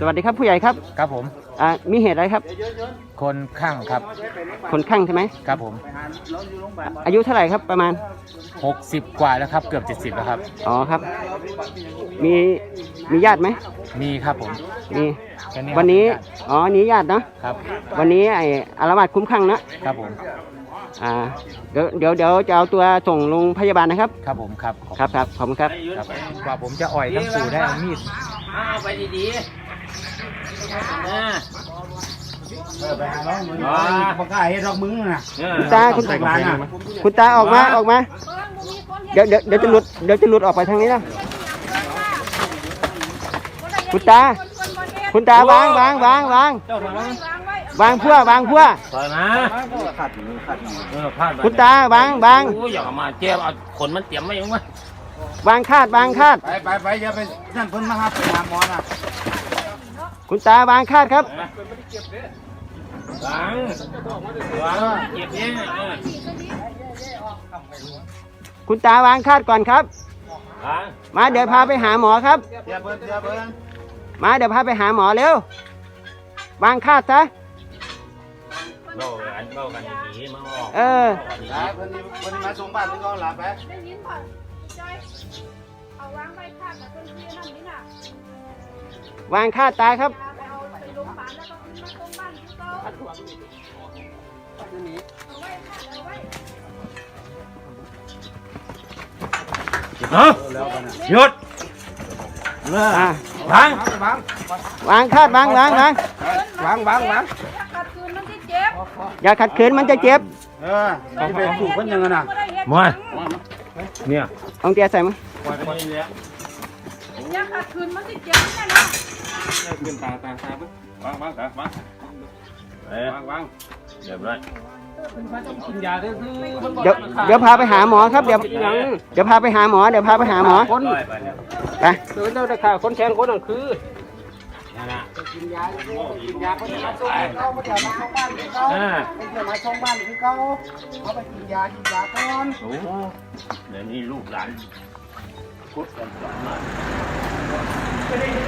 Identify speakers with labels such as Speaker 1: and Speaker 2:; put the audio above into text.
Speaker 1: สวัสดีครับผู้ใหญ่ครับ
Speaker 2: ครับผม
Speaker 1: อ่ามีเหตุอะไรครับ
Speaker 2: คนข้างครับ
Speaker 1: คนข้างใช่ไหม
Speaker 2: ครับผม
Speaker 1: อายุเท่าไหร่ครับประมาณ
Speaker 2: 60 กว่าแล้วครับ เกือบ 70 แล้วครับ
Speaker 1: อ๋อครับ มีมีญาติไหม
Speaker 2: มีครับผม
Speaker 1: มี
Speaker 2: แค่ครับ
Speaker 1: วันนี้อ๋อนี้ญาติเนาะ
Speaker 2: ครับ
Speaker 1: วันนี้ไอ้อารวาสคุ้มข้างนะครับ
Speaker 2: ผม
Speaker 1: อ่าเดี๋ยวเดี๋ยวเดี๋ยวจะเอาตัวส่งโรงพยาบาลนะครับ
Speaker 2: ครับผมครับขอบ
Speaker 1: ครับครับขอบคุณครับ
Speaker 2: ครับกว่าผมจะอ่อยทั้งปู่ได้เอามีด
Speaker 3: เอาไปดีๆ นะ
Speaker 4: ไปหาน้องมึงบอกล้าเฮ็ดดอกมึงน่ะ
Speaker 1: คุณตาคุณ
Speaker 4: ใส่กลางอะ
Speaker 1: คุณตาออกมาออกมาเดี๋ยวเดี๋ยวเดี๋ยวจะหลุดเดี๋ยวจะหลุดออกไปทางนี้นะคุณตา คุณตาวางวางวางวางวางเพื่อวางเพื่อ
Speaker 3: ถอยมาเออพลาดไป
Speaker 1: คุณตาวางวาง
Speaker 3: โอ้ยอย่าเอามาเจ็บเอาขนมันเตรียมไว้ยังวะ
Speaker 1: วางคาดวางคาด
Speaker 4: ไปไปไปอย่าไปนั่นเพิ่นมาครับไปหาหมอน่ะ
Speaker 1: คุณตาวางคาดครับ
Speaker 3: วางวางเก็บเนี่ยเออ
Speaker 1: คุณตาวางคาดก่อนครับ
Speaker 3: วาง
Speaker 1: มาเดี๋ยวพาไปหาหมอครับ
Speaker 4: อย่าเพิ่นอย่าเพิ่น
Speaker 1: มาเดี๋ยวพาไปหาหมอเร็ว วางคาดซะ
Speaker 3: เบ้ากันเบ้ากันดีๆมาออก
Speaker 1: เออ
Speaker 4: หลาเพิ่นนี่เพิ่นนี่มาส่งบ้านที่เขาหลาไป
Speaker 5: ได้ยินก่อนจอยเอาวางไว้ข้างกับต้นเทียนนั่นนี่น่ะ
Speaker 1: วางคาดตาครับ
Speaker 5: ไปเอาไปโรงพยาบาลแล้วก็มาตรงบ้านที่เขาเอาไว้ค่ะเอาไว้
Speaker 3: หยุด
Speaker 1: อะ
Speaker 3: วาง
Speaker 1: วางคาดวางวางวาง
Speaker 4: วางวางวาง
Speaker 5: ถ้าขัดขืนมันจะเจ็บ
Speaker 1: อย่าขัดขืนมันจะเจ็บ
Speaker 4: เออที่ไปถูกเพิ่นยังไงน่ะ
Speaker 5: ไม่ได้เห็น
Speaker 3: มาเนี่ย
Speaker 1: เอาเตียใส่มั้ย
Speaker 5: อย่าขัดขืนมันจะเจ็บแน่นอน
Speaker 3: เออวางวางเรียบร้อย
Speaker 1: เดี๋ยวเดี๋ยวพาไปหาหมอครับเดี๋ยวเดี๋ยวพาไปหาหมอเดี๋ยวพาไปหาหมอ
Speaker 3: คนไปเนี่ย
Speaker 1: ไป
Speaker 3: เดินเดินได้ค่ะคนแทงคนนั่นคือนั่นน่ะ
Speaker 4: กินยากินยาเพิ่นมาส่งเขาบ่ได้มาส่งบ้านที่เขา
Speaker 3: อ่า
Speaker 4: ไม่ได้มาส่งบ้านที่เขาเขาไปกินยากินยาก่อน
Speaker 3: โอ้เดี๋ยวนี้ลูกหลานพุทธกันสอนมา Thank you.